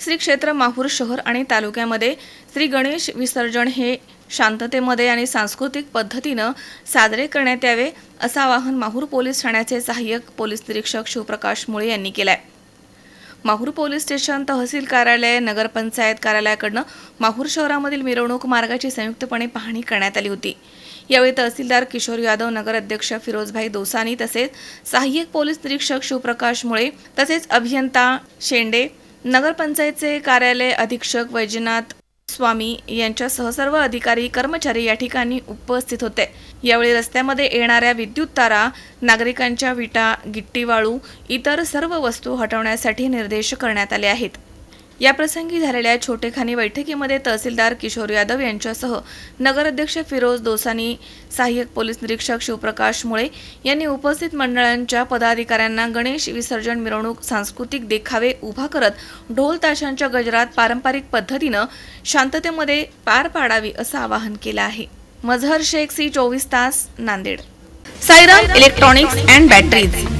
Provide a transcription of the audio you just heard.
श्री क्षेत्र माहूर शहर आणि तालुक्यामध्ये श्री गणेश विसर्जन हे शांततेमध्ये आणि सांस्कृतिक पद्धतीनं साजरे करण्यात यावे असं आवाहन माहूर पोलीस ठाण्याचे सहाय्यक पोलीस निरीक्षक शिवप्रकाश मुळे यांनी केलं आहे माहूर पोलीस स्टेशन तहसील कार्यालय नगरपंचायत कार्यालयाकडनं माहूर शहरामधील मिरवणूक मार्गाची संयुक्तपणे पाहणी करण्यात आली होती. यावेळी तहसीलदार किशोर यादव नगराध्यक्ष फिरोजभाई दोसानी तसेच सहाय्यक पोलीस निरीक्षक शिवप्रकाश मुळे तसेच अभियंता शेंडे नगरपंचायतचे कार्यालय अधीक्षक वैजनाथ स्वामी यांच्यासह सर्व अधिकारी कर्मचारी या ठिकाणी उपस्थित होते. यावेळी रस्त्यामध्ये येणाऱ्या विद्युत तारा नागरिकांच्या विटा गिट्टी वाळू इतर सर्व वस्तू हटवण्यासाठी निर्देश करण्यात आले आहेत. याप्रसंगी झालेल्या छोटेखानी बैठकीमध्ये तहसीलदार किशोर यादव यांच्यासह नगराध्यक्ष फिरोज दोसानी सहाय्यक पोलीस निरीक्षक शिवप्रकाश मुळे यांनी उपस्थित मंडळांच्या पदाधिकाऱ्यांना गणेश विसर्जन मिरवणूक सांस्कृतिक देखावे उभा करत ढोल ताशांच्या गजरात पारंपरिक पद्धतीनं शांततेमध्ये पार पाडावी असं आवाहन केलं आहे. मझहर शेख सी चोवीस तास Nanded. Sairam electronics and batteries.